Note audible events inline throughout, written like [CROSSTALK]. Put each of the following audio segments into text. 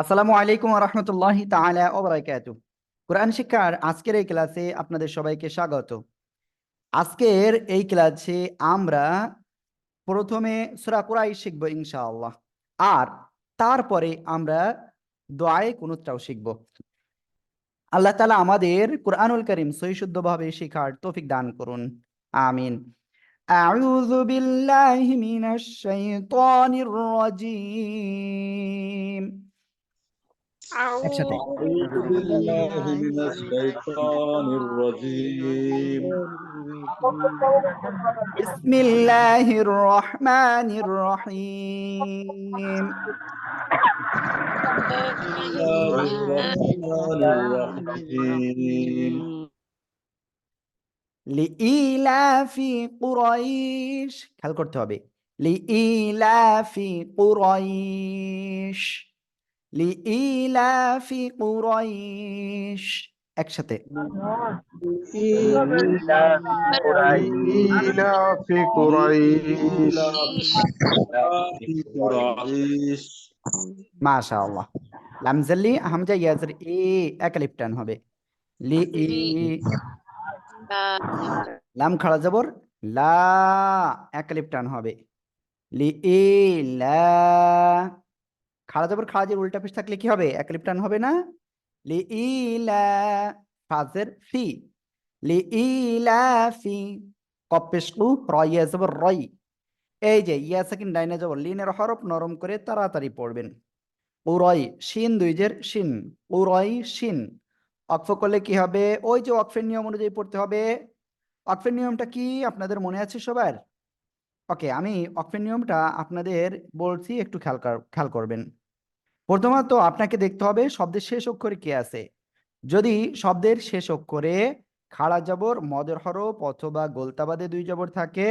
আসসালামু আলাইকুম রহমতুল্লাহ তাআলা ওয়া বারাকাতুহু কোরআন শিক্ষার আজকের এই ক্লাসে আপনাদের সবাইকে স্বাগত আজকের এই ক্লাসে আমরা প্রথমে সূরা কুরাইশ শিখব ইনশাআল্লাহ আর তারপরে আমরা দোয়ায়ে কুনুতটাও শিখব আল্লাহ তাআলা আমাদের কোরআনুল কারীম সহিশুদ্ধভাবে শেখার তৌফিক দান করুন আমিন أعوذ بالله من الشيطان الرجيم একসাথে أعوذ بالله من الشيطان الرجيم بسم الله الرحمن الرحيم بسم الله الرحمن الرحيم لإيلاف قريش খেয়াল করতে হবে لإيلاف قريش লিইলাফি কুরাইশ। একসাথে। ইলাফি কুরাইশ। মাশাআল্লাহ। লামজালি হামজা ইয়াজর এ একলিপ টান হবে। লি ই লাম খাড়া জবর লা একলিপ টান হবে। লি ই লা খাড়া জবর খাড়া জের উল্টা পেশ থাকলে কি হবে? একালিফ টান হবে না? লি ই লা ফাজের ফি। লি ই লা ফি। কপেশ কু রয় রয় এই যে ইয়া সাকিন ডাইনে জবর লিনের হরফ নরম করে তাড়াতাড়ি পড়বেন। উরয়, শিন দুইজের শিন। উরয়, শিন। অক্ফ করলে কি হবে? ওই যে অক্ফের নিয়ম অনুযায়ী পড়তে হবে। অক্ফের নিয়মটা কি? আপনাদের মনে আছে সবার? ওকে, আমি অক্ফের নিয়মটা আপনাদের বলছি, একটু খেয়াল খেয়াল করবেন। প্রথমত আপনাকে দেখতে হবে শব্দের শেষ অক্ষরে কি আছে। যদি শব্দের শেষ অক্ষরে খাড়া জবর, মদের হরফ অথবা গোলতাবাদে দুই জবর থাকে,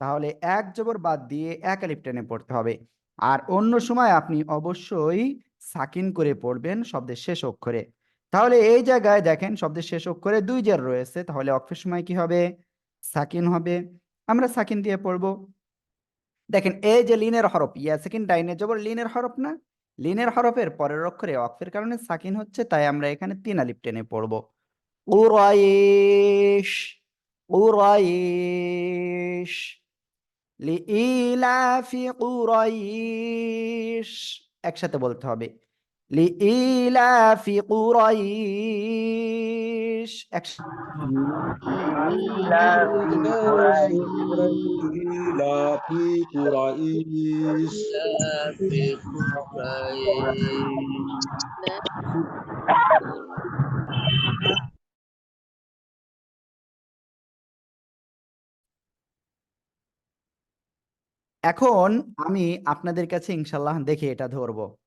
তাহলে এক জবর বাদ দিয়ে এক আলিফ পড়তে হবে। আর অন্য সময় আপনি অবশ্যই সাকিন করে পড়বেন শব্দের শেষ অক্ষরে। তাহলে এই জায়গায় দেখেন শব্দের শেষ অক্ষরে দুই জের রয়েছে, তাহলে অক্ষের সময় কি হবে? সাকিন হবে। আমরা সাকিন দিয়ে পড়ব। দেখেন এই যে লিনের হরফ ইয়া সাকিন ডাইনে জবর লিনের হরফ না? লিনের হরফের পরের অক্ষরে অক্ষের কারণে সাকিন হচ্ছে, তাই আমরা এখানে তিন আলিপ টেনে পড়ব। উরাইশ উরাইশ, লিইলাফি কুরাইশ একসাথে বলতে হবে। লিইলাফি কুরাইশ একসাথে إلى في قريش এখন আমি আপনাদের কাছে ইনশাল্লাহ দেখে এটা ধরবো আহ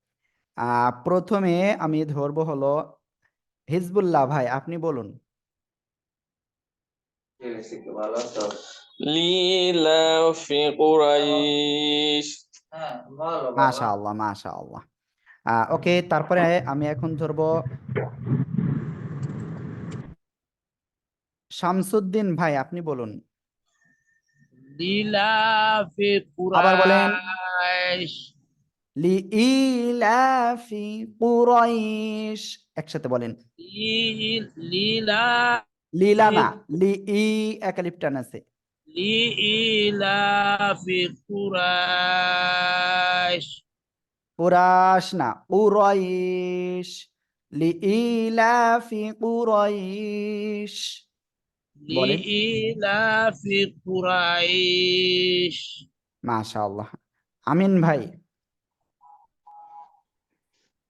প্রথমে আমি ধরবো হলো হিজবুল্লাহ ভাই আপনি বলুন। মাশা আল্লাহ মাশা আল্লাহ ওকে তারপরে আমি এখন ধরবো শামসুদ্দিন ভাই আপনি বলুন। আবার বলেন। লিইলাফি কুরাইশ। একসাথে বলেন। লিলা লিলা না লিই একালিপটান আছে। লিইলাফি কুরাইশ। কুরাইশ না কুরাইশ। লিইলাফি কুরাইশ। লিইলাফি কুরাইশ। মাশাআল্লাহ। আমিন ভাই।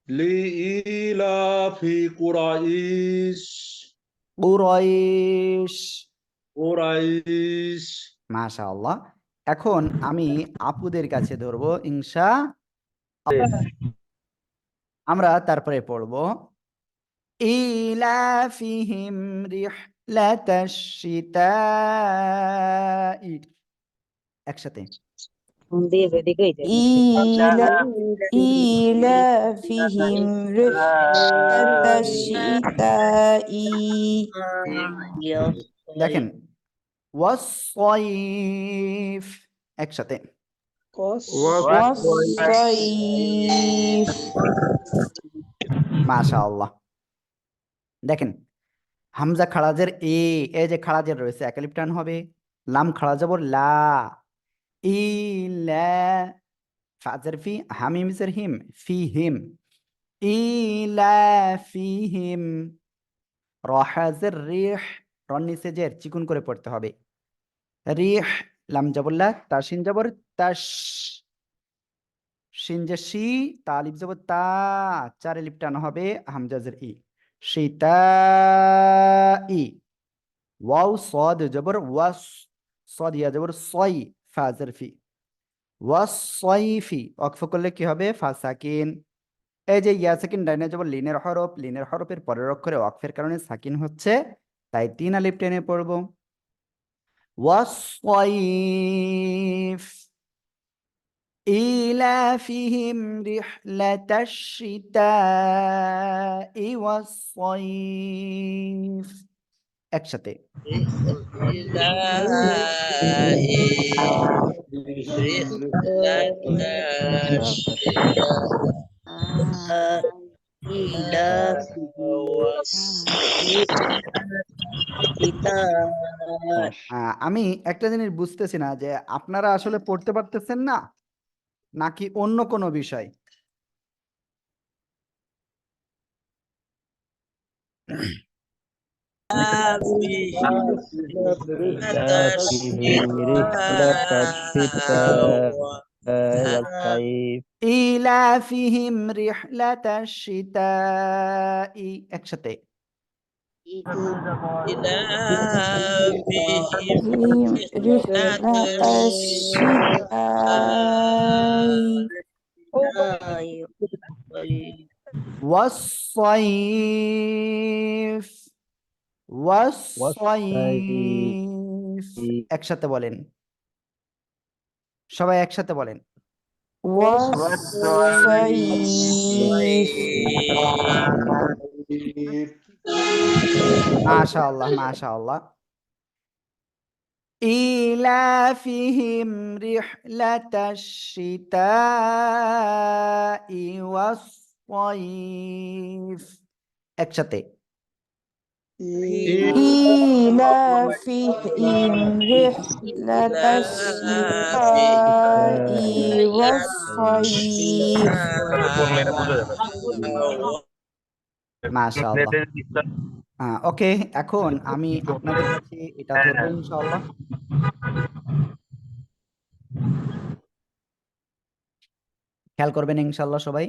لإيلاف قريش কুরাইশ قريش মাশাআল্লাহ এখন আমি আপুদের কাছে ধরবো ইনশা আমরা তারপরে পড়বো ইলাফিহিম রিহলাতাশ শিতাই একসাথে إيلا- إيلافهم رحلة الشتاء দেখেন ওয়াসসাইফ একসাথে والصيف মাশাআল্লাহ দেখেন হামজা খাড়াজের এ এই যে খাড়াজের রয়েছে একালিপ টান হবে লাম খাড়া জবর লা ই লা ফাজের ফি হামিম জের হিম ফি হিম রহাজের রিহ রন নিচে জের চিকুন করে পড়তে হবে. রিহ লাম জবল্লা তাসিন জবর তাস শি তালিব জবর তা, চারে লিপটানো হবে হামজাজের ই। শীতা ই। ওয়াও সদ জবর, ওয়াস সদ ইয়া জবর সই ফাজারফি ওয়াসাইফি অক্ফ করলে কি হবে? ফাসাকিন। এই যে ইয়া সাকিন ডাইনে যাব লিনের হরফ, লিনের হরফের পরের অক্ষরে অক্ফের কারণে সাকিন হচ্ছে, তাই তিন আলিফ টেনে পড়ব। ওয়াসাইফ ইলাফিহিম রিহলাতাশ শিতাই ওয়াসাইফ একসাথে। আমি একটা জিনিস বুঝতেছি না যে আপনারা আসলে পড়তে পারতেছেন না, নাকি অন্য কোনো বিষয়? ইলাফিহিম রিহলাতাশ শিতাই একসাথে فيهم رحلة الشتاء ওয়াসসাইফ ওয়াসসাইফ একসাথে বলেন সবাই একসাথে বলেন والصيف মাশাআল্লাহ মাশাআল্লাহ إيلافهم رحلة الشتاء والصيف একসাথে إيلافهم رحلة الشتاء والصيف মাশাআল্লাহ ওকে এখন আমি আপনাদের কাছে এটা ধরবো ইনশাআল্লাহ খেয়াল করবেন ইনশাআল্লাহ সবাই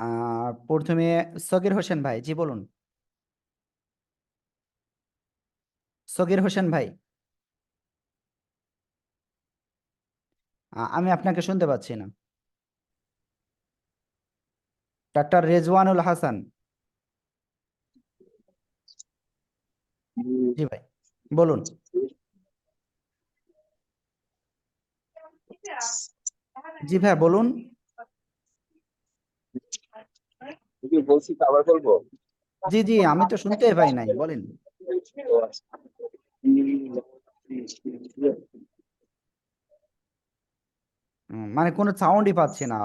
আহ প্রথমে সগির হোসেন ভাই জি বলুন সগির হোসেন ভাই। আমি আপনাকে শুনতে পাচ্ছি না। ডাক্তার রেজওয়ানুল হাসান। জি ভাই বলুন। জি ভাই বলুন। বলছি আবার বলব জি জি আমি তো শুনতে পাই নাই বলেন। মানে কোনো সাউন্ডই পাচ্ছি না।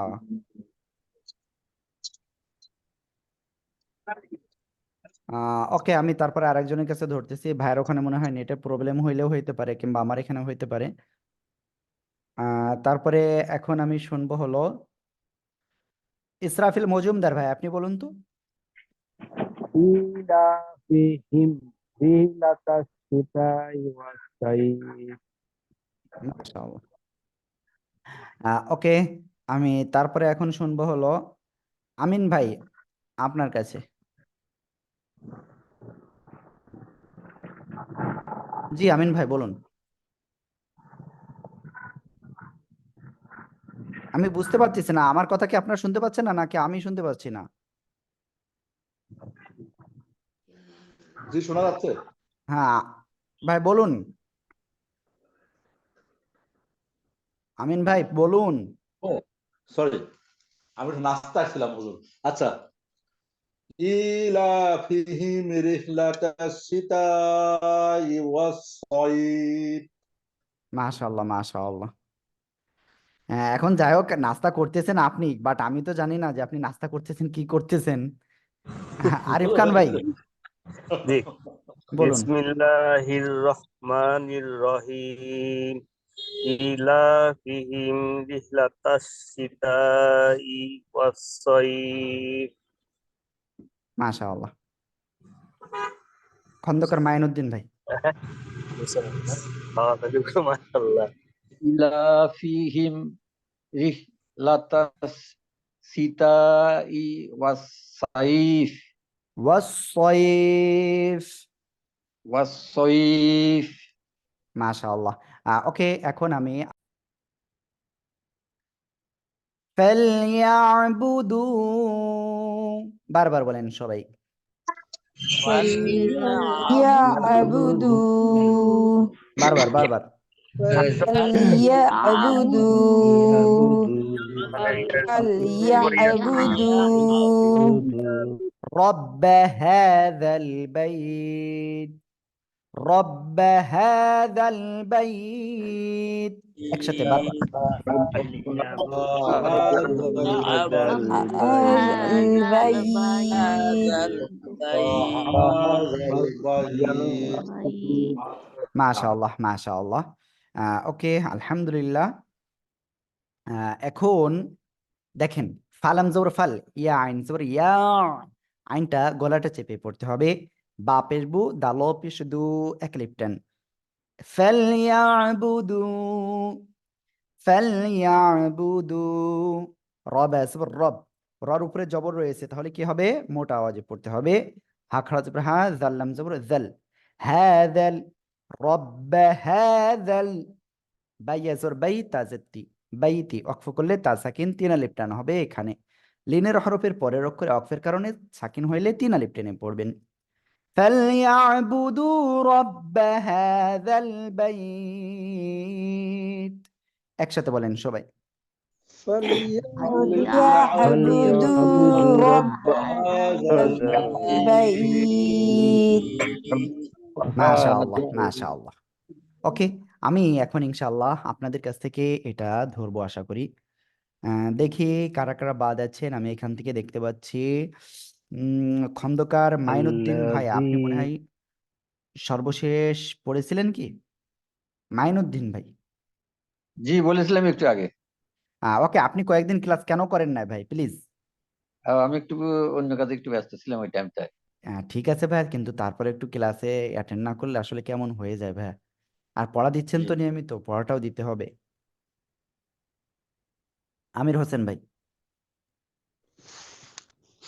ওকে আমি তারপরে আরেকজনের কাছে ধরতেছি। ভাইয়ের ওখানে মনে হয় নেটের প্রবলেম হইলেও হইতে পারে, কিংবা আমার এখানে হইতে পারে। তারপরে এখন আমি শুনব হলো, ইসরাফিল মজুমদার ভাই, আপনি বলুন তো। الشتاء والصيف মাশাআল্লাহ আহ ওকে আমি তারপরে এখন শুনবো হলো আমিন ভাই আপনার কাছে জি আমিন ভাই বলুন আমি বুঝতে পারতেছি না আমার কথা কি আপনারা শুনতে পাচ্ছেন না নাকি আমি শুনতে পাচ্ছি না জি শোনা যাচ্ছে হ্যাঁ ভাই বলুন। আমিন ভাই বলুন। সরি আমি নাস্তা আসছিলাম হুজুর। আচ্ছা। ইলাফিহিম রিহলাতাশ শিতাই ওয়াস-সাইফ মাশাআল্লাহ মাশাআল্লাহ। হ্যাঁ এখন যাই হোক নাস্তা করতেছেন আপনি বাট আমি তো জানি না যে আপনি নাস্তা করতেছেন কি করতেছেন। [LAUGHS] আরিফ খান ভাই। জি। বিসমিল্লাহির রহমানির রহিম ইলাফিহিম রিহলাতাস সিতাই ওয়াস সাইফ মাশাআল্লাহ। খন্দকার মাইনুদ্দিন ভাই। [LAUGHS] হ্যাঁ, মাশাআল্লাহ ইলাফিহিম রিহলাতাস সিতাই ওয়াস সাইফ ওয়াস সাইফ والصيف মাশাআল্লাহ ওকে এখন আমি ফালইয়াবুদু বারবার বলেন সবাই يعبدوا বারবার বারবার فليعبدوا فليعبدوا رب هذا البيت رب هذا البيت একসাথে বারবার هذا البيت মাশাআল্লাহ মাশাআল্লাহ ওকে আলহামদুলিল্লাহ আহ, এখন দেখেন ফালাম জবর ফাল ইয়া আইন জবর ইয়া আইনটা গলাটা চেপে পড়তে হবে বা পেশ বু দাল পেশ দু একলিপটেন। ফালইয়াবুদু ফালইয়াবুদু রব আসবর রব। রর উপরে জবর রয়েছে, তাহলে কি হবে? মোটা আওয়াজে পড়তে হবে। হা খাড়া জবর হা, জাল্লাম জবর জাল। হাযাল, রব্ব হাযাল বাইয়াজর বাই তাজেত্তি বাইতি অক্ফ করলে তা সাকিন তিন আলিফ হবে এখানে। লিনের হরফের পরের অক্ষরে অক্ফের কারণে সাকিন হইলে তিন আলিফ পড়বেন। فليعبدوا رب هذا البيت একসাথে বলেন সবাই فليعبدوا رب البيت মাশাআল্লাহ মাশাআল্লাহ ওকে আমি এখন ইনশাআল্লাহ আপনাদের কাছ থেকে এটা ধরবো আশা করি আহ, দেখি কারা কারা বাদ আছেন আমি এখান থেকে দেখতে পাচ্ছি উম, খন্দকার মাইনুদ্দিন ভাই আপনি মনে হয় সর্বশেষ পড়েছিলেন কি? মাইনুদ্দিন ভাই। জি বলেছিলাম একটু আগে। আহ, ওকে আপনি কয়েকদিন ক্লাস কেন করেন না ভাই প্লিজ? আহ, আমি একটু অন্য কাজে একটু ব্যস্ত ছিলাম ওই টাইমটায় হ্যাঁ ঠিক আছে ভাই কিন্তু তারপরে একটু ক্লাসে অ্যাটেন্ড না করলে আসলে কেমন হয়ে যায় ভাই? আর পড়া দিচ্ছেন তো। নিয়মিত পড়াটাও দিতে হবে। আমির হোসেন ভাই।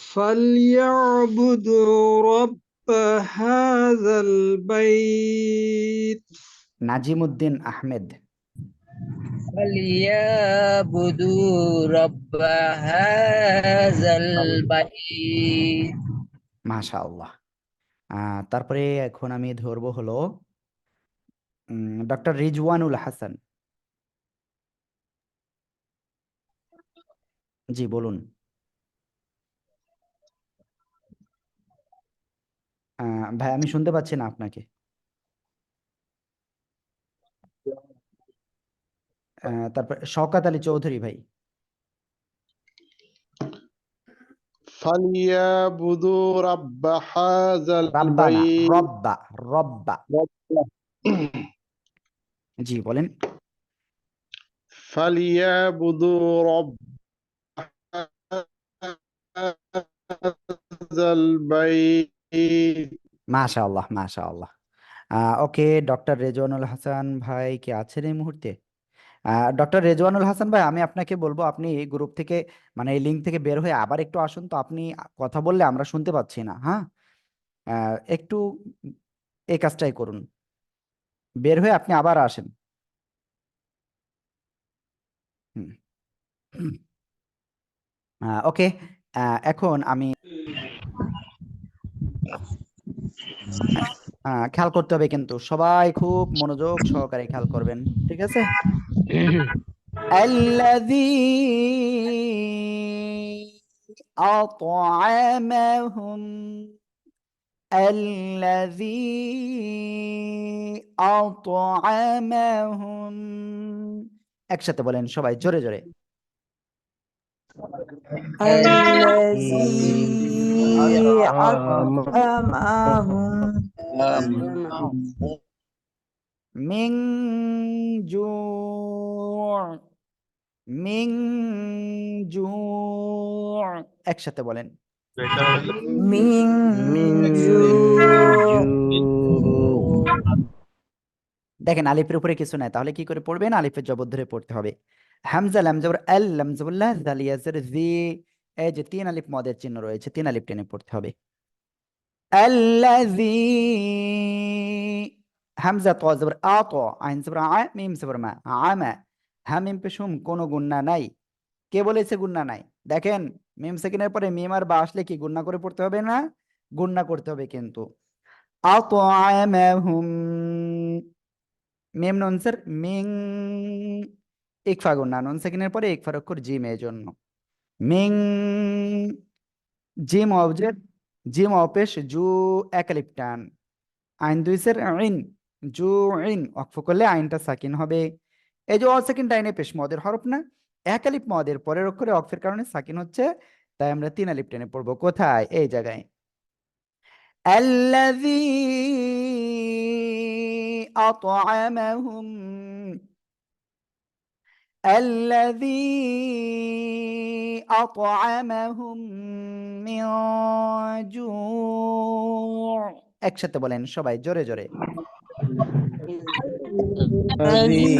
فليعبدوا رب هذا البيت নাজিম উদ্দিন আহমেদ فليعبدوا رب هذا البيت মাশাআল্লাহ আহ, তারপরে এখন আমি ধরবো হলো ডক্টর রিজওয়ানুল হাসান জি বলুন ভাই আমি শুনতে পাচ্ছি না আপনাকে আহ, তারপর শওকাত আলী চৌধুরী ভাই فليعبدوا رب هذا রাব্বা না البيت রব্বা রব্বা জি বলেন فليعبدوا رب هذا البيت মাশাআল্লাহ মাশাআল্লাহ। ওকে, ডক্টর রেজওয়ানুল হাসান ভাই কি আছেন এই মুহূর্তে? ডক্টর রেজওয়ানুল হাসান ভাই, আমি আপনাকে বলব, আপনি এই গ্রুপ থেকে মানে এই লিঙ্ক থেকে বের হয়ে আবার একটু আসুন তো আপনি কথা বললে আমরা শুনতে পাচ্ছি না হ্যাঁ? একটু এই কাজটাই করুন। বের হয়ে আপনি আবার আসেন। হুম। ওকে এখন আমি খেয়াল করতে হবে কিন্তু সবাই খুব মনোযোগ সহকারে খেয়াল করবেন ঠিক আছে الذي أطعمهم الذي أطعمهم একসাথে বলেন সবাই জোরে জোরে الذي أطعمهم মিং জু মিং জু একসাথে বলেন من جوع দেখেন আলিফের উপরে কিছু নাই তাহলে কি করে পড়বেন আলিফের জবর ধরে পড়তে হবে হামজা লাম জবর আল লাম জবরুল্লাহ জালিয়াজের জি এই যে তিন আলিফ মদের চিহ্ন রয়েছে, তিন আলিফ টেনে পড়তে হবে। আল্লাযী হামজা ত জবর আ ত, আইন জবর আ, মিম জবর মা, আমা হা মিম পেশুম কোনো গুন্না নাই। কে বলেছে গুন্না নাই? দেখেন, মিম সেকেন্ডের পরে মিম আর বা আসলে কি গুন্না করে পড়তে হবে না? গুন্না করতে হবে কিন্তু। আতআমাহুম মেম নুন স্যার, মিং, ইকফা গুন্না, নুন সেকেন্ডের পরে ইকফার অক্ষর জিমের জন্য মিং জিম অবজেক্ট জিম অপেশ জু একালিপ টান আইন দুই স্যার ইন জু ইন অক্ফ করলে আইনটা সাকিন হবে এই যে অ সেকেন্ড আইনে পেশ মদের হরফ না এক আলিপ মদের পরের অক্ষরে অক্ষের কারণে সাকিন হচ্ছে তাই আমরা তিন আলিপ টেনে পড়বো কোথায় এই জায়গায় الذي أطعمهم الذي أطعمهم من جوع একসাথে বলেন সবাই জোরে জোরে الذي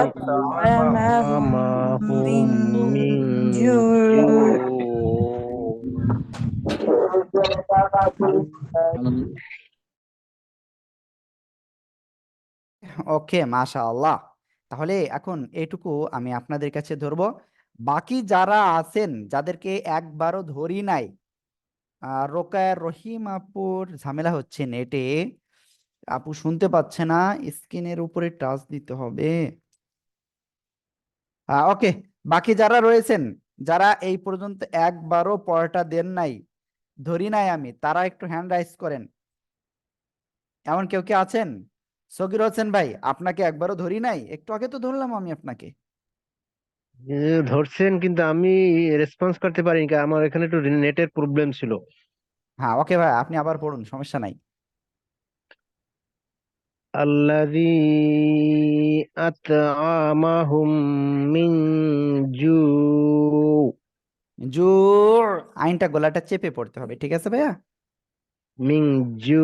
أطعمهم من جوع ওকে মাশাআল্লাহ তাহলে এখন এটুকু আমি আপনাদের কাছে ধরবো। বাকি যারা আছেন, যাদেরকে একবারও ধরি নাই রোকায়া রহিম আপুর ঝামেলা হচ্ছে নেটে। আপু শুনতে পাচ্ছে না, স্ক্রিনের উপরে টাচ দিতে হবে। ওকে, বাকি যারা রয়েছেন, যারা এই পর্যন্ত একবারও পড়াটা দেন নাই, ধরি নাই আমি, তারা একটু হ্যান্ড রাইজ করেন। এমন কেউ কি আছেন? সগির হোসেন ভাই? আপনাকে একবারও ধরি নাই? একটু আগে তো ধরলাম আমি আপনাকে। ধরছেন কিন্তু আমি রেসপন্স করতে পারিনি কারণ আমার এখানে একটু নেটের প্রবলেম ছিল। হ্যাঁ ওকে ভাই আপনি আবার পড়ুন সমস্যা নাই। আল্লাযী আতআমাহুম মিন জু। জোর! আইনটা গলাটা চেপে পড়তে হবে ঠিক আছে ভাইয়া? মিং জু।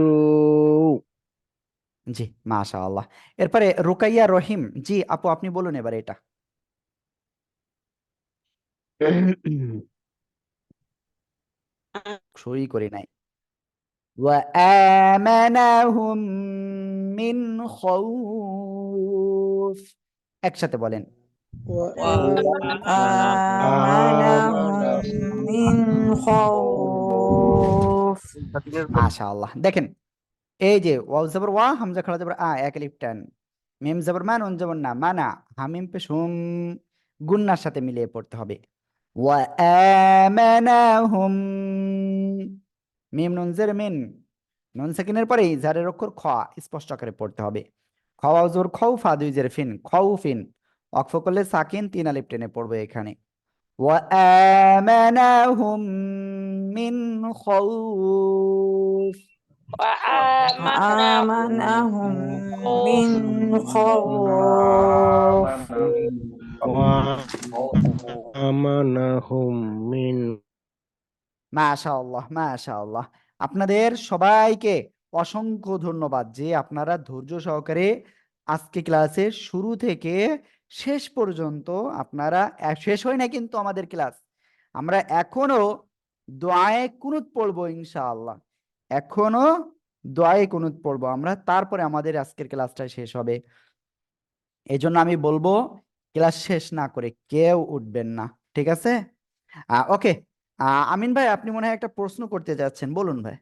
জি মাশাআল্লাহ এরপরে রুকাইয়া রহিম জি আপু আপনি বলুন এবার এটা শুরুই করি নাই وآمنهم من خوف একসাথে বলেন وآمنهم من خوف মাশাআল্লাহ দেখেন এই যে ওয়াও জবর ওয়া হামজা খাড়া জবর আ এক আলিফ টান মিম জবর মান নুন জবর না মানা হামিম পেশ হুম গুন্নার সাথে মিলিয়ে পড়তে হবে ওয়া আমানাহুম মিম নুন জের মিন নুন সাকিনের পরে জারের অক্ষর খ স্পষ্ট আকারে পড়তে হবে খ ওয়াও জবর খৌ ফা দুই জের ফিন খৌ ফিন অক্ফ করলে সাকিন তিন আলিফ টেনে পড়বে এখানে ওয়া আমানাহুম মিন খাউফ وآمنهم من خوف আমানাহুম মিন মাশাআল্লাহ মাশাআল্লাহ আপনাদের সবাইকে অসংখ্য ধন্যবাদ যে আপনারা ধৈর্য সহকারে আজকে ক্লাসের শুরু থেকে শেষ পর্যন্ত আপনারা এ- শেষ হয় না কিন্তু আমাদের ক্লাস আমরা এখনো দোয়ায়ে কুনুত পড়বো ইনশাআল্লাহ এখনও দোয়ায়ে কুনুত পড়ব। আমরা তারপরে আমাদের আজকের ক্লাসটা শেষ হবে। এই জন্য আমি বলব, ক্লাস শেষ না করে কেউ উঠবেন না, ঠিক আছে? ওকে। আমিন ভাই, আপনি মনে হয় একটা প্রশ্ন করতে যাচ্ছেন। বলুন ভাই।